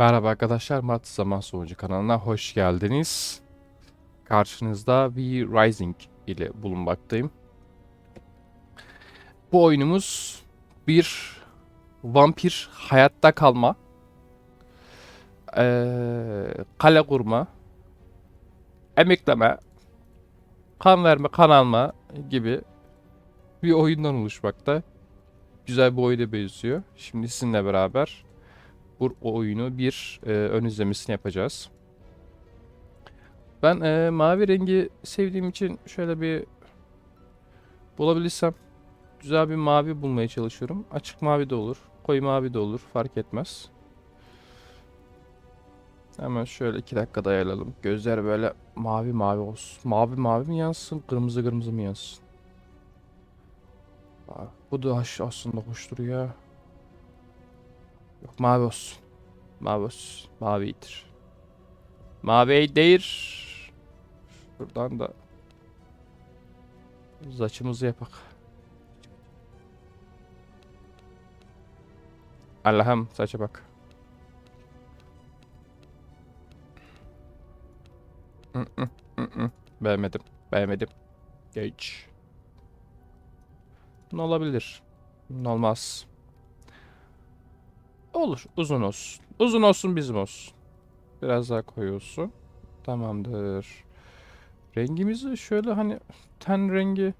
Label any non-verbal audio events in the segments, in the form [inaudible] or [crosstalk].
Merhaba arkadaşlar, Mat Zaman Sonucu kanalına hoş geldiniz. Karşınızda V Rising ile bulunmaktayım. Bu oyunumuz bir vampir hayatta kalma, kale kurma, emekleme, kan verme, kan alma gibi bir oyundan oluşmakta. Güzel bir oyuna benziyor. Şimdi sizinle beraber bu oyunu bir e, ön izlemesini yapacağız. Ben e, mavi rengi sevdiğim için şöyle bir bulabilirsem güzel bir mavi bulmaya çalışıyorum. Açık mavi de olur, koyu mavi de olur fark etmez. Hemen şöyle iki dakikada ayarlayalım. Gözler böyle mavi mavi olsun. Mavi mavi mi yansın, kırmızı kırmızı mı yansın? Bu da aslında hoş duruyor. Yok mavi olsun. Mavi olsun. Mavi iyidir. Mavi değil. Buradan da saçımızı yapak. Allah'ım saça bak. Hı hı, hı hı. Beğenmedim. Beğenmedim. Geç. Ne olabilir? Ne olmaz. Olur. Uzun olsun. Uzun olsun bizim olsun. Biraz daha koyu olsun. Tamamdır. Rengimizi şöyle hani ten rengi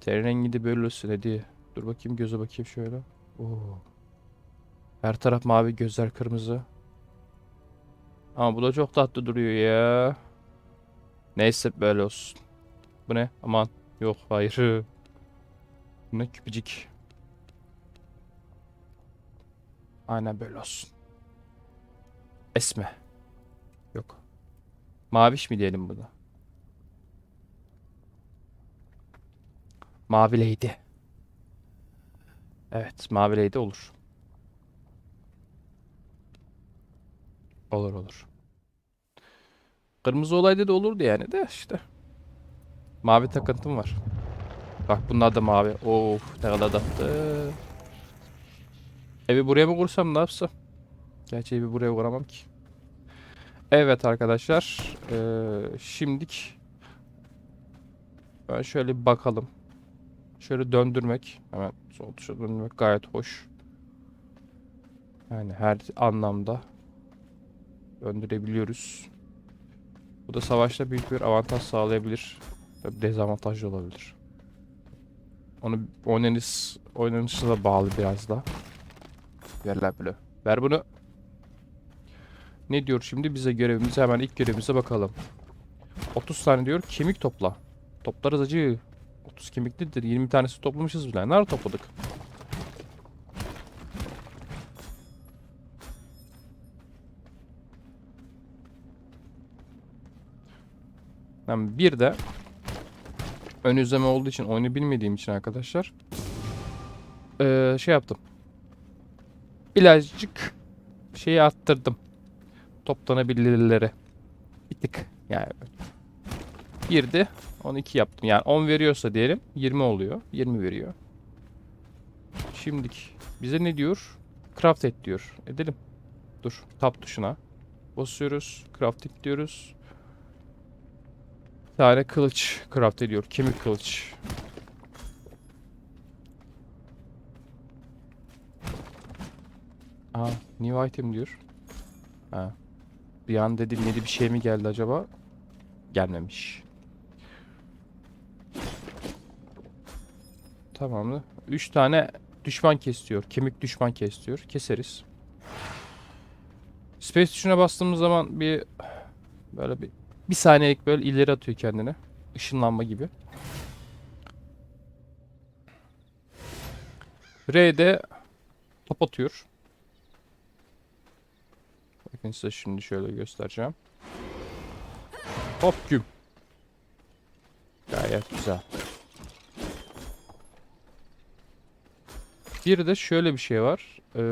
ten rengi de böyle olsun hadi. Dur bakayım göze bakayım şöyle. Oo. Her taraf mavi gözler kırmızı. Ama bu da çok tatlı duruyor ya. Neyse böyle olsun. Bu ne? Aman. Yok hayır. [laughs] Bu ne küpücük. Aynen böyle olsun. Esme. Yok. Maviş mi diyelim buna? Mavi Lady. Evet, Mavi Lady olur. Olur olur. Kırmızı olayda da olurdu yani de işte. Mavi takıntım var. Bak bunlar da mavi. Of ne kadar tatlı. Evi buraya mı kursam ne yapsam? Gerçi evi buraya kuramam ki. Evet arkadaşlar. Eee şimdik ben şöyle bir bakalım. Şöyle döndürmek. Hemen sol tuşa döndürmek gayet hoş. Yani her anlamda döndürebiliyoruz. Bu da savaşta büyük bir avantaj sağlayabilir. Tabii dezavantajlı olabilir. Onu oynanış, oynanışına bağlı biraz da. Ver lan. Ver bunu. Ne diyor şimdi bize görevimiz hemen ilk görevimize bakalım. 30 tane diyor kemik topla. Toplarız acı. 30 kemik nedir? 20 tanesi toplamışız bile. Nerede topladık? Ben bir de ön izleme olduğu için oyunu bilmediğim için arkadaşlar eee, şey yaptım. Birazcık şeyi arttırdım. Toplanabilirleri. Bir yani. Birdi. 12 yaptım. Yani 10 veriyorsa diyelim 20 oluyor. 20 veriyor. Şimdik bize ne diyor? Craft et diyor. Edelim. Dur. Tab tuşuna. Basıyoruz. Crafting diyoruz. Bir tane kılıç craft ediyor. Kemik kılıç. Aa, new item diyor. Ha. Bir an dedim yeni bir şey mi geldi acaba? Gelmemiş. Tamamdır. 3 tane düşman kes diyor. Kemik düşman kes diyor. Keseriz. Space tuşuna bastığımız zaman bir böyle bir bir saniyelik böyle ileri atıyor kendini. Işınlanma gibi. R'de top atıyor. Bakın size şimdi şöyle göstereceğim. Hop güm. Gayet güzel. Bir de şöyle bir şey var. Ee,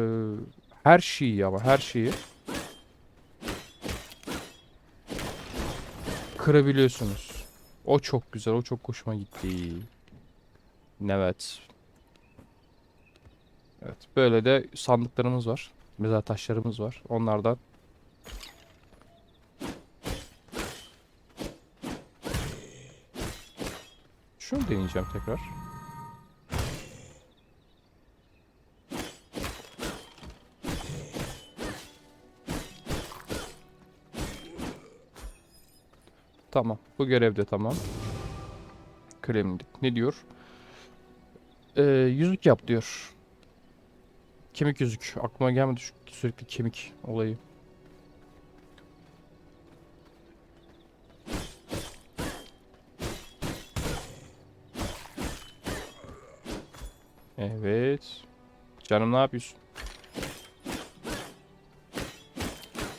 her şeyi ama her şeyi kırabiliyorsunuz. O çok güzel. O çok hoşuma gitti. Evet. Evet. Böyle de sandıklarımız var. mezar taşlarımız var. Onlardan Şunu deneyeceğim tekrar. Tamam. Bu görevde tamam. Kremlik. Ne diyor? Ee, yüzük yap diyor. Kemik yüzük. Aklıma gelmedi sürekli kemik olayı. Evet. Canım ne yapıyorsun?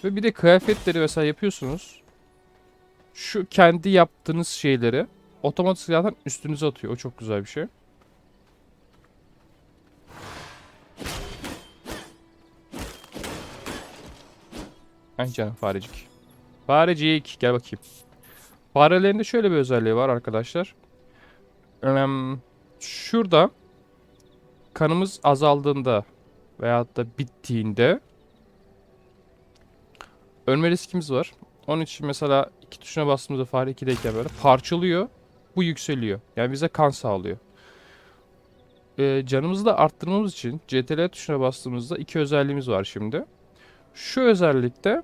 Ve bir de kıyafetleri mesela yapıyorsunuz. Şu kendi yaptığınız şeyleri otomatik zaten üstünüze atıyor. O çok güzel bir şey. Ay canım farecik. Farecik gel bakayım. Farelerinde şöyle bir özelliği var arkadaşlar. Şurada kanımız azaldığında veyahut da bittiğinde ölme riskimiz var. Onun için mesela iki tuşuna bastığımızda fare 2'deyken böyle parçalıyor. Bu yükseliyor. Yani bize kan sağlıyor. Ee, canımızı da arttırmamız için CTRL tuşuna bastığımızda iki özelliğimiz var şimdi. Şu özellikte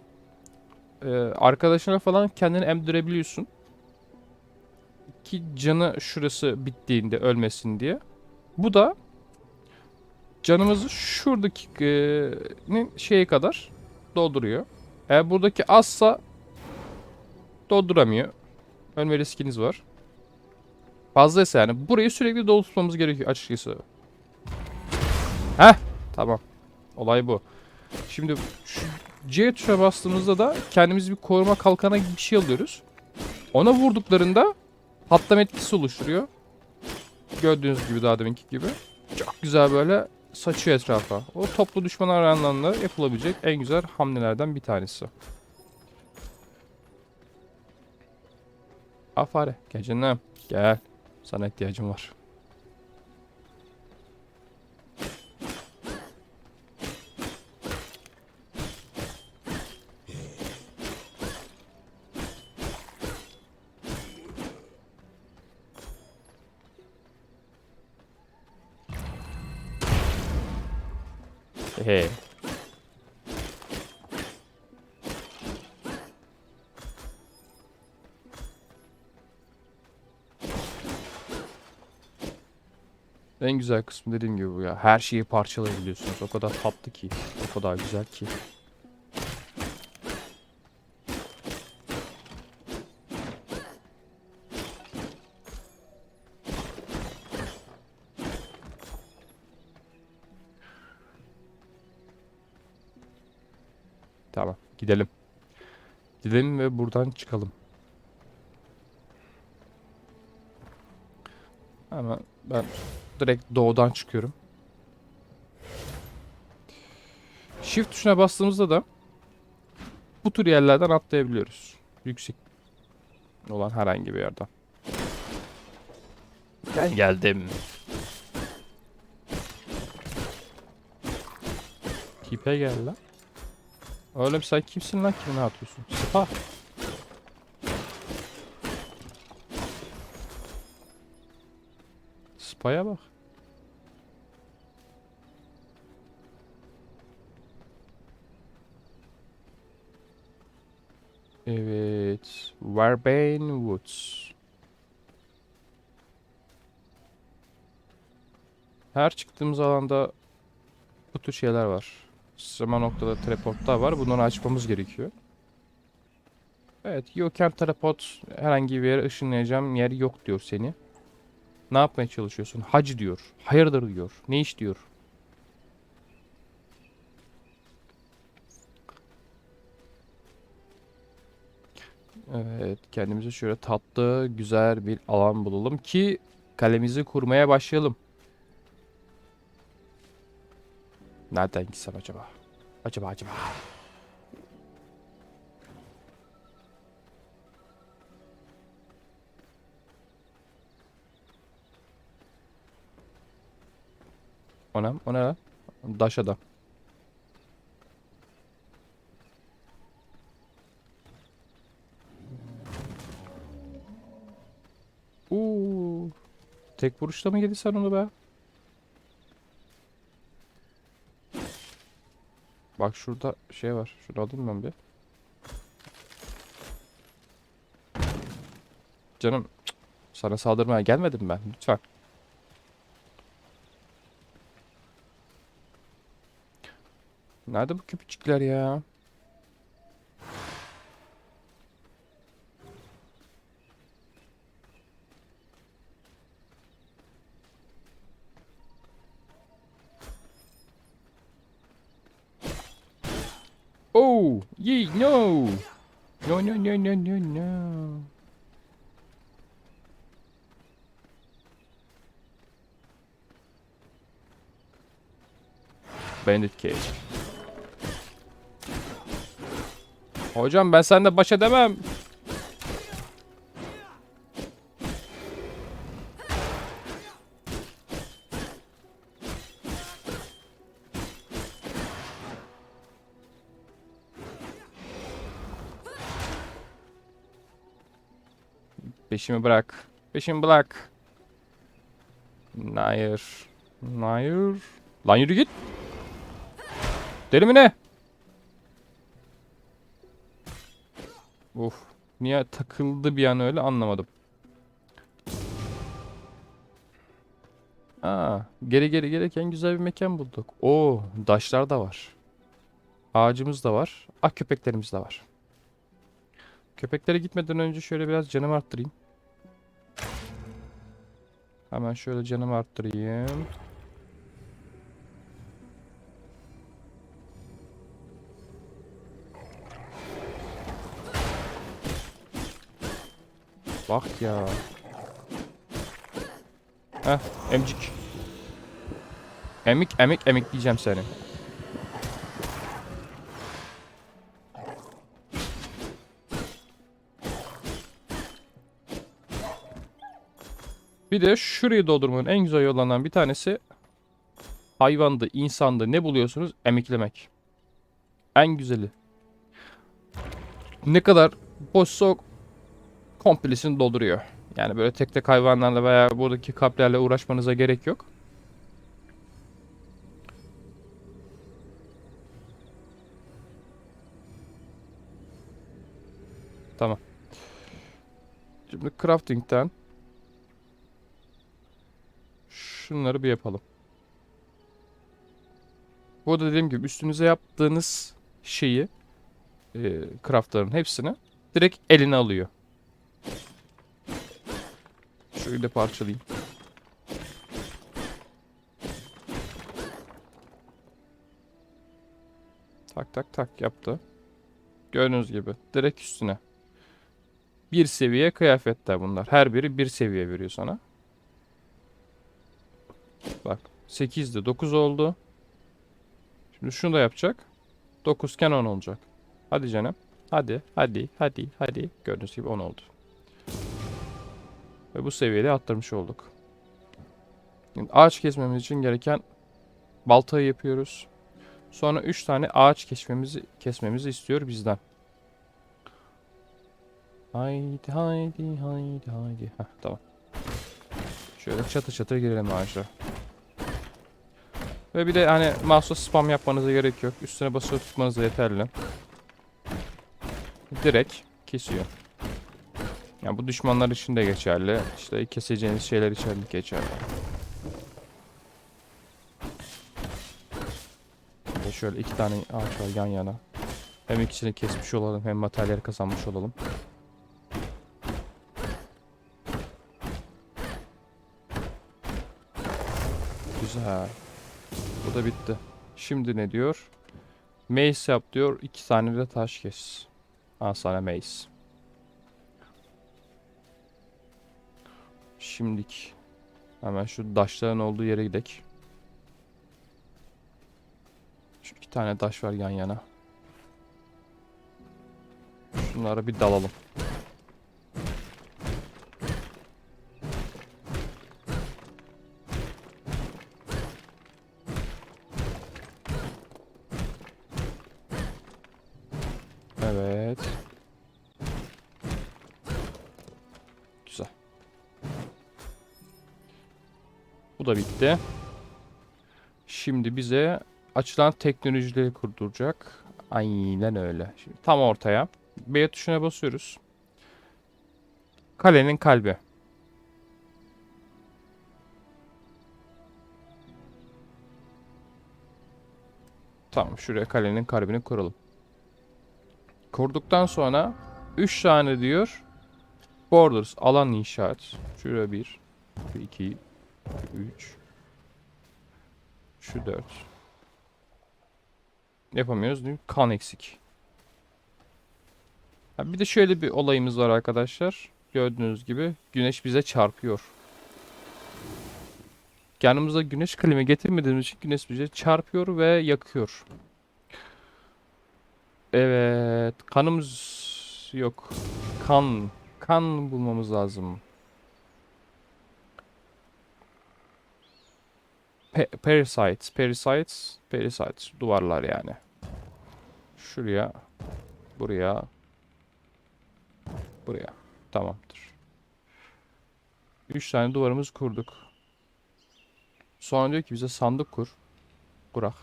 e, arkadaşına falan kendini emdirebiliyorsun. Ki canı şurası bittiğinde ölmesin diye. Bu da canımızı şuradaki e, şeye kadar dolduruyor. Eğer buradaki azsa dolduramıyor. Ölme riskiniz var. Fazlaysa yani burayı sürekli dolu gerekiyor açıkçası. Heh tamam. Olay bu. Şimdi C tuşuna bastığımızda da kendimiz bir koruma kalkanı gibi bir şey alıyoruz. Ona vurduklarında patlama etkisi oluşturuyor. Gördüğünüz gibi daha deminki gibi. Çok güzel böyle saçıyor etrafa. O toplu düşman aranlarında yapılabilecek en güzel hamlelerden bir tanesi. Aa fare. Gel canım. Gel. Sana ihtiyacım var. En güzel kısmı dediğim gibi bu ya. Her şeyi parçalayabiliyorsunuz. O kadar tatlı ki. O kadar güzel ki. Tamam. Gidelim. Gidelim ve buradan çıkalım. Ama ben direkt doğudan çıkıyorum. Shift tuşuna bastığımızda da bu tür yerlerden atlayabiliyoruz. Yüksek olan herhangi bir yerden. Ben geldim. Tipe gel lan. Oğlum sen kimsin lan kime ne atıyorsun? Spa. Spa'ya bak. Evet. Warbane Woods. Her çıktığımız alanda bu tür şeyler var. Sıma noktada teleportlar var. Bunları açmamız gerekiyor. Evet. You teleport herhangi bir yere ışınlayacağım yer yok diyor seni. Ne yapmaya çalışıyorsun? Hacı diyor. Hayırdır diyor. Ne iş diyor. Evet, kendimize şöyle tatlı, güzel bir alan bulalım ki kalemizi kurmaya başlayalım. Nereden gitsem acaba? Acaba acaba. O ne? O ne lan? Daş adam. Tek vuruşta mı yedin sen onu be? Bak şurada şey var. Şunu alayım ben bir. Canım sana saldırmaya gelmedim ben. Lütfen. Nerede bu köpücükler ya? Oh, yee, no. No, no, no. Bandit Cage. Hocam ben seninle baş edemem. Peşimi bırak. Peşimi bırak. Hayır. Hayır. Lan yürü git. Deli mi ne? Uf. Niye takıldı bir an öyle anlamadım. Aa, geri geri gelirken güzel bir mekan bulduk. Oo, daşlar da var. Ağacımız da var. Ah köpeklerimiz de var. Köpeklere gitmeden önce şöyle biraz canımı arttırayım. Hemen şöyle canımı arttırayım. Bak ya. Heh, emcik. Emik, emik, emik diyeceğim seni. Bir de şurayı doldurmanın en güzel yollarından bir tanesi hayvandı, insandı ne buluyorsunuz emiklemek. En güzeli. Ne kadar boşsa komplesini dolduruyor. Yani böyle tek tek hayvanlarla veya buradaki kaplerle uğraşmanıza gerek yok. Tamam. Şimdi crafting'den şunları bir yapalım. Bu da dediğim gibi üstünüze yaptığınız şeyi e, craftların hepsini direkt eline alıyor. Şöyle parçalayayım. Tak tak tak yaptı. Gördüğünüz gibi direkt üstüne. Bir seviye kıyafetler bunlar. Her biri bir seviye veriyor sana. Bak 8'di 9 oldu. Şimdi şunu da yapacak. 9 iken 10 olacak. Hadi canım. Hadi hadi hadi hadi. Gördüğünüz gibi 10 oldu. Ve bu seviyede arttırmış olduk. Şimdi ağaç kesmemiz için gereken baltayı yapıyoruz. Sonra 3 tane ağaç kesmemizi kesmemizi istiyor bizden. Haydi haydi haydi haydi. Heh, tamam. Şöyle çatı çatı girelim ağaçlara. Ve bir de hani mouse'la spam yapmanıza gerek yok. Üstüne basılı tutmanız da yeterli. Direkt kesiyor. Yani bu düşmanlar için de geçerli. İşte keseceğiniz şeyler için de geçerli. Ve şöyle iki tane ağaç var yan yana. Hem ikisini kesmiş olalım hem materyal kazanmış olalım. Güzel. Bu da bitti. Şimdi ne diyor? Mace yap diyor. İki tane de taş kes. Al sana mace. Şimdik. Hemen şu taşların olduğu yere gidelim. Şu iki tane taş var yan yana. Şunlara bir dalalım. Bu da bitti. Şimdi bize açılan teknolojileri kurduracak. Aynen öyle. Şimdi tam ortaya. B tuşuna basıyoruz. Kalenin kalbi. Tamam şuraya kalenin kalbini kuralım. Kurduktan sonra 3 tane diyor. Borders alan inşaat. Şuraya 1, 2, 3, şu 4. Yapamıyoruz değil mi? Kan eksik. Ha, bir de şöyle bir olayımız var arkadaşlar. Gördüğünüz gibi güneş bize çarpıyor. Yanımıza güneş klimi getirmediğimiz için güneş bize çarpıyor ve yakıyor. Evet, kanımız yok. Kan, kan bulmamız lazım. Parasites, parasites, parasites, duvarlar yani. Şuraya, buraya, buraya. Tamamdır. 3 tane duvarımız kurduk. Sonra diyor ki bize sandık kur. Kurak.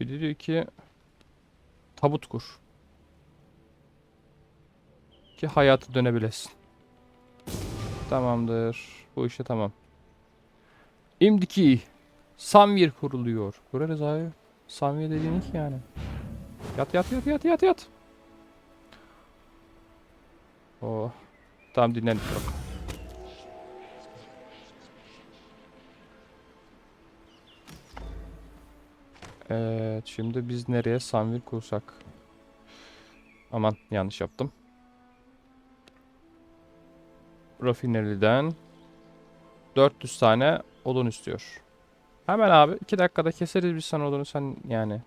Bir de diyor ki tabut kur. Ki hayatı dönebilesin. Tamamdır. Bu işte tamam. İmdiki Samvir kuruluyor. Kurarız abi. Samvir dediğin ki yani. Yat yat yat yat yat yat. Oh. Tamam dinlendik bak. Evet, şimdi biz nereye Samvir kursak? Aman yanlış yaptım. Rafineriden 400 tane odun istiyor. Hemen abi 2 dakikada keseriz biz sana odunu sen yani.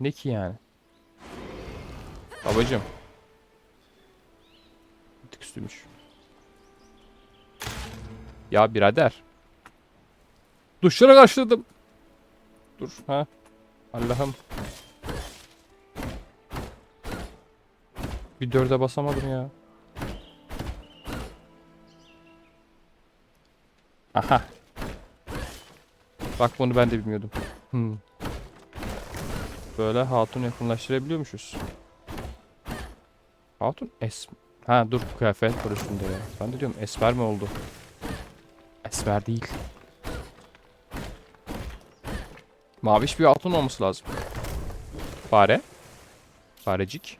Ne ki yani? Babacım. Bir tık. Ya birader. Duşlara karşıladım. Dur ha. Allah'ım. Bir dörde basamadım ya. Aha. Bak bunu ben de bilmiyordum. Hmm. Böyle hatun yakınlaştırabiliyormuşuz. Hatun es... Ha dur kıyafet var ya. Ben de diyorum esmer mi oldu? Esmer değil. Maviş bir altın olması lazım. Fare. Farecik.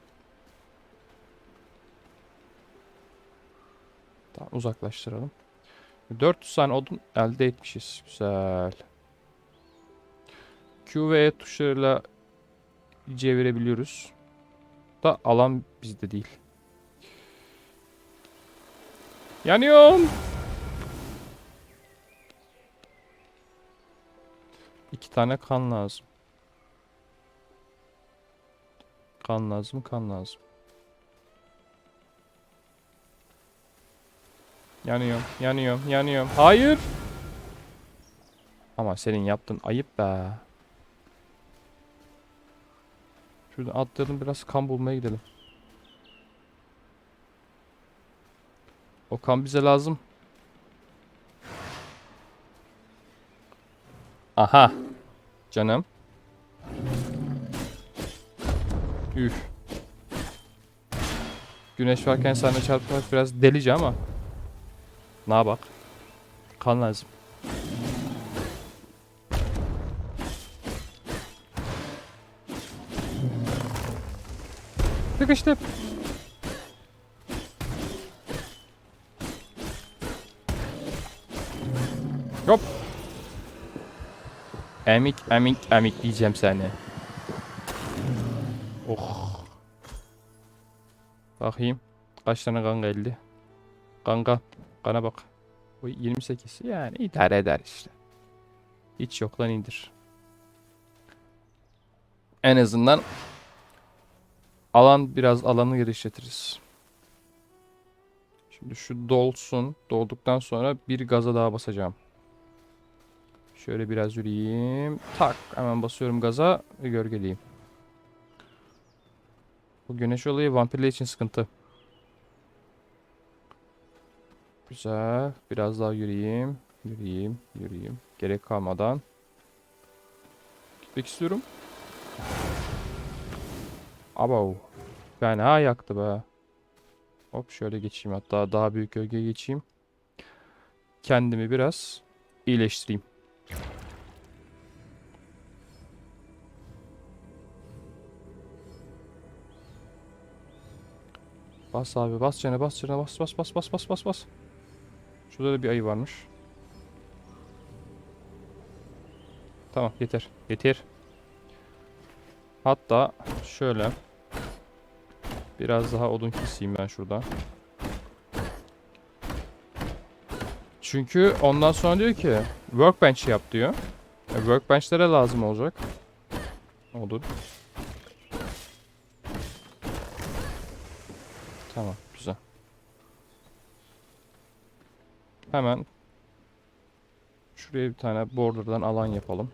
Tamam uzaklaştıralım. 400 tane odun elde etmişiz. Güzel. Q ve E tuşlarıyla çevirebiliyoruz. Da alan bizde değil. Yanıyorum. İki tane kan lazım. Kan lazım, kan lazım. Yanıyorum, yanıyorum, yanıyorum. Hayır. Ama senin yaptığın ayıp be. Şuradan atlayalım biraz kan bulmaya gidelim. O kan bize lazım. Aha. Canım. Üf. Güneş varken sana çarpmak biraz delice ama. Ne bak. Kan lazım. Sıkıştım. Hop. Emik emik emik diyeceğim seni. Oh. Bakayım. Kaç tane kan geldi? Kanka. Kana bak. Bu 28. Yani idare eder işte. Hiç yoktan indir. En azından alan biraz alanı genişletiriz. Şimdi şu dolsun. Dolduktan sonra bir gaza daha basacağım. Şöyle biraz yürüyeyim. Tak hemen basıyorum gaza ve gölgeleyeyim. Bu güneş olayı vampirler için sıkıntı. Güzel. Biraz daha yürüyeyim. Yürüyeyim. Yürüyeyim. Gerek kalmadan. Gitmek istiyorum. Abo. Fena yaktı be. Hop şöyle geçeyim. Hatta daha büyük gölgeye geçeyim. Kendimi biraz iyileştireyim. Bas abi bas cana bas cana bas bas bas bas bas bas bas. Şurada da bir ayı varmış. Tamam yeter. Yeter. Hatta şöyle biraz daha odun keseyim ben şurada. Çünkü ondan sonra diyor ki workbench yap diyor. E, workbench'lere lazım olacak. Odun. Tamam, güzel. Hemen şuraya bir tane border'dan alan yapalım.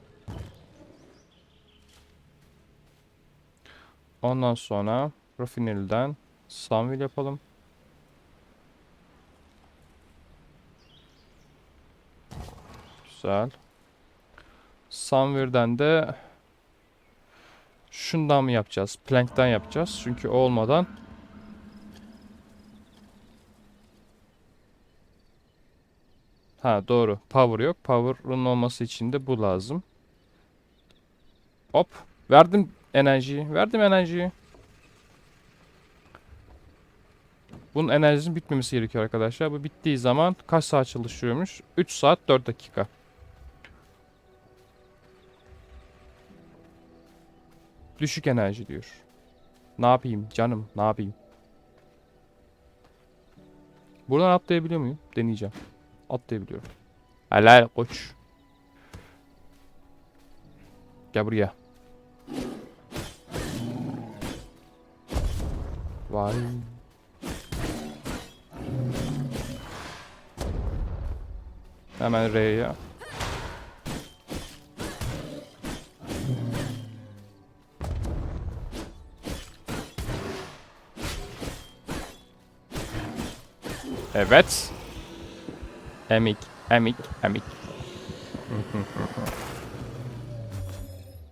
Ondan sonra Raffinelli'den Sunwheel yapalım. Güzel. Sunwheel'den de şundan mı yapacağız? Plank'ten yapacağız. Çünkü olmadan Ha doğru. Power yok. Power'ın olması için de bu lazım. Hop. Verdim enerjiyi. Verdim enerjiyi. Bunun enerjisinin bitmemesi gerekiyor arkadaşlar. Bu bittiği zaman kaç saat çalışıyormuş? 3 saat 4 dakika. Düşük enerji diyor. Ne yapayım canım? Ne yapayım? Buradan atlayabiliyor muyum? Deneyeceğim. Atlayabiliyorum. Helal koç. Gel buraya. Vay. Hemen R'ye. Evet. Emik, emik, emik. [laughs]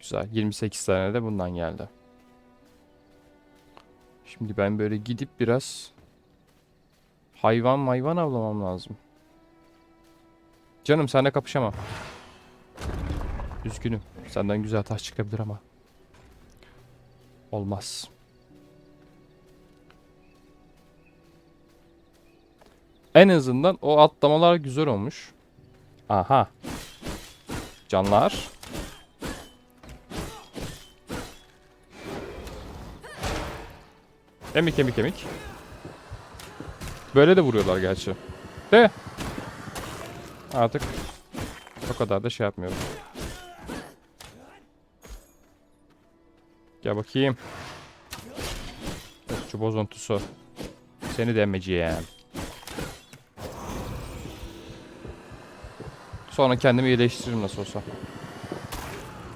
Güzel. 28 tane de bundan geldi. Şimdi ben böyle gidip biraz hayvan mayvan avlamam lazım. Canım seninle kapışamam. Üzgünüm. Senden güzel taş çıkabilir ama. Olmaz. En azından o atlamalar güzel olmuş. Aha. Canlar. Emik emik emik. Böyle de vuruyorlar gerçi. De. Artık o kadar da şey yapmıyorum. Gel bakayım. Okçu bozuntusu. Seni de Sonra kendimi iyileştiririm nasıl olsa.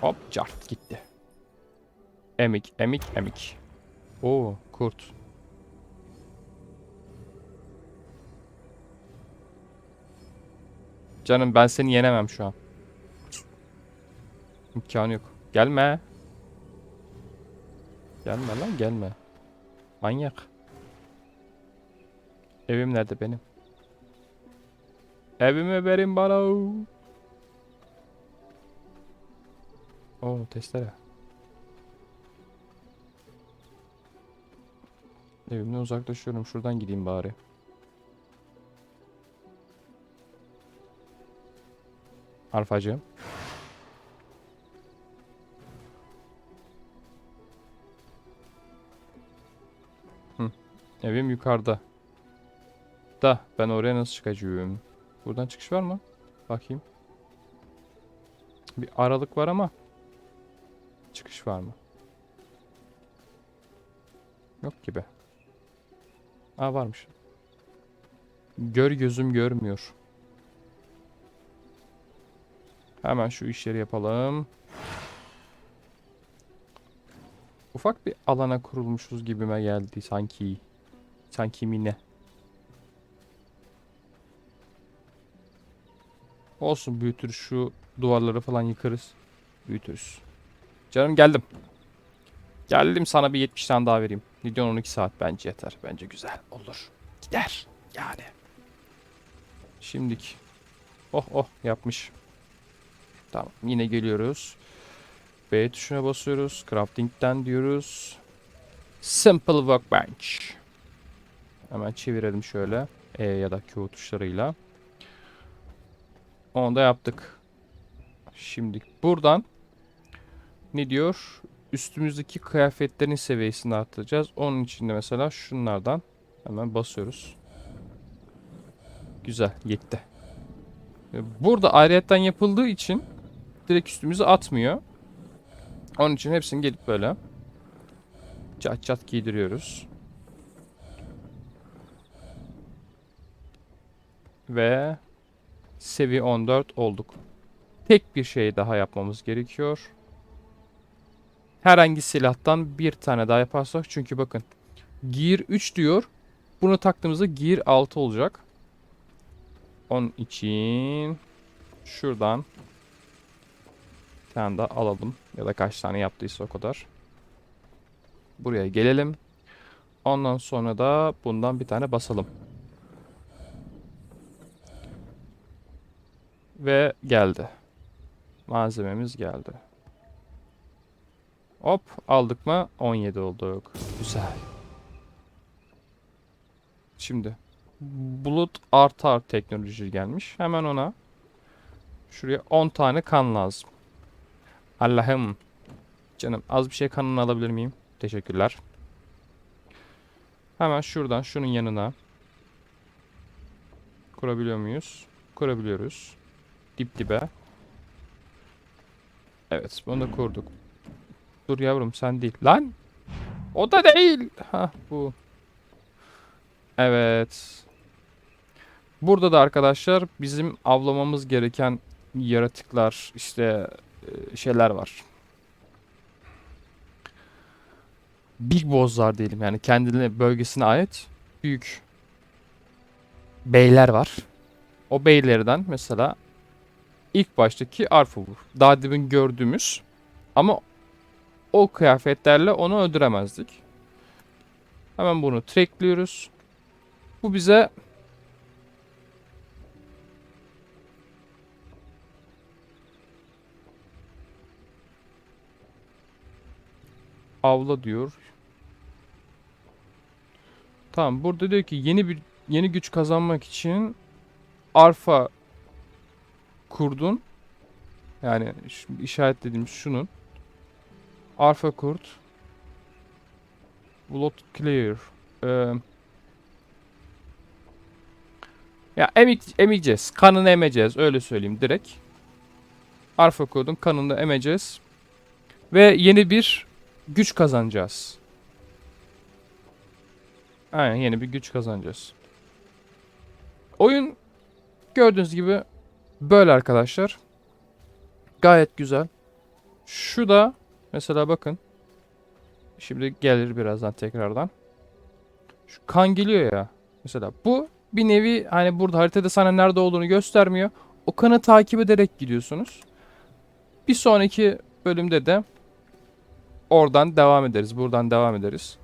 Hop cart gitti. Emik, emik, emik. Oo, kurt. Canım ben seni yenemem şu an. İmkanı yok. Gelme. Gelme lan gelme. Manyak. Evim nerede benim? Evimi verin bana. Oo testere. Evimden uzaklaşıyorum. Şuradan gideyim bari. Alfacığım. Hı. Evim yukarıda. Da ben oraya nasıl çıkacağım? Buradan çıkış var mı? Bakayım. Bir aralık var ama çıkış var mı? Yok gibi. Aa varmış. Gör gözüm görmüyor. Hemen şu işleri yapalım. Ufak bir alana kurulmuşuz gibime geldi sanki. Sanki mi Olsun büyütür şu duvarları falan yıkarız. Büyütürüz. Canım geldim. Geldim sana bir 70 tane daha vereyim. Videon 12 saat bence yeter. Bence güzel olur. Gider yani. Şimdik. Oh oh yapmış. Tamam yine geliyoruz. B tuşuna basıyoruz. Crafting'den diyoruz. Simple Workbench. Hemen çevirelim şöyle. E ya da Q tuşlarıyla. Onu da yaptık. Şimdi buradan ne diyor? Üstümüzdeki kıyafetlerin seviyesini arttıracağız. Onun için de mesela şunlardan hemen basıyoruz. Güzel yetti. Burada ayrıyetten yapıldığı için direkt üstümüze atmıyor. Onun için hepsini gelip böyle çat çat giydiriyoruz. Ve seviye 14 olduk. Tek bir şey daha yapmamız gerekiyor. Herhangi silahtan bir tane daha yaparsak çünkü bakın Gear 3 diyor. Bunu taktığımızda Gear 6 olacak. Onun için şuradan bir tane daha alalım. Ya da kaç tane yaptıysa o kadar. Buraya gelelim. Ondan sonra da bundan bir tane basalım. Ve geldi. Malzememiz geldi. Hop aldık mı 17 olduk. Güzel. Şimdi bulut artar teknoloji gelmiş. Hemen ona şuraya 10 tane kan lazım. Allah'ım. Canım az bir şey kanını alabilir miyim? Teşekkürler. Hemen şuradan şunun yanına kurabiliyor muyuz? Kurabiliyoruz. Dip dibe. Evet bunu da kurduk. Dur yavrum sen değil. Lan! O da değil. Ha bu. Evet. Burada da arkadaşlar bizim avlamamız gereken yaratıklar işte e, şeyler var. Big Boss'lar diyelim yani kendine bölgesine ait büyük beyler var. O beylerden mesela ilk baştaki Arfur. Daha demin gördüğümüz ama o kıyafetlerle onu öldüremezdik. Hemen bunu trackliyoruz. Bu bize avla diyor. Tamam burada diyor ki yeni bir yeni güç kazanmak için alfa kurdun. Yani şu işaretlediğim şunun. Alfa kurt. Blood clear. Ee, ya emik, emeceğiz. Kanını emeceğiz. Öyle söyleyeyim direkt. Alfa kodun kanını emeceğiz. Ve yeni bir güç kazanacağız. Aynen yeni bir güç kazanacağız. Oyun gördüğünüz gibi böyle arkadaşlar. Gayet güzel. Şu da mesela bakın. Şimdi gelir birazdan tekrardan. Şu kan geliyor ya. Mesela bu bir nevi hani burada haritada sana nerede olduğunu göstermiyor. O kanı takip ederek gidiyorsunuz. Bir sonraki bölümde de oradan devam ederiz. Buradan devam ederiz.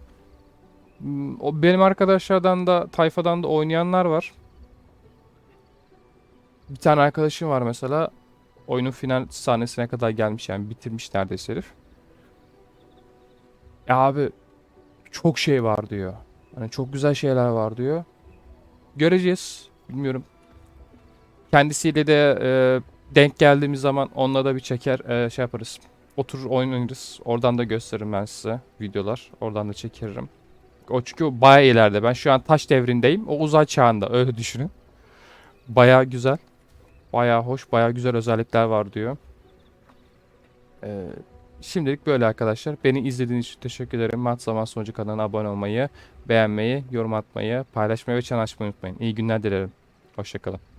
Hmm, O benim arkadaşlardan da tayfadan da oynayanlar var. Bir tane arkadaşım var mesela. Oyunun final sahnesine kadar gelmiş yani bitirmiş neredeyse herif. Ya abi çok şey var diyor. Hani çok güzel şeyler var diyor. Göreceğiz. Bilmiyorum. Kendisiyle de e, denk geldiğimiz zaman onunla da bir çeker e, şey yaparız. Oturur oynarız. Oradan da gösteririm ben size videolar. Oradan da çekeririm. O çünkü bayağı ileride. Ben şu an taş devrindeyim. O uzay çağında öyle düşünün. Bayağı güzel. Bayağı hoş, bayağı güzel özellikler var diyor. Ee, şimdilik böyle arkadaşlar. Beni izlediğiniz için teşekkür ederim. Mat Zaman Sonucu kanalına abone olmayı, beğenmeyi, yorum atmayı, paylaşmayı ve çan açmayı unutmayın. İyi günler dilerim. Hoşçakalın.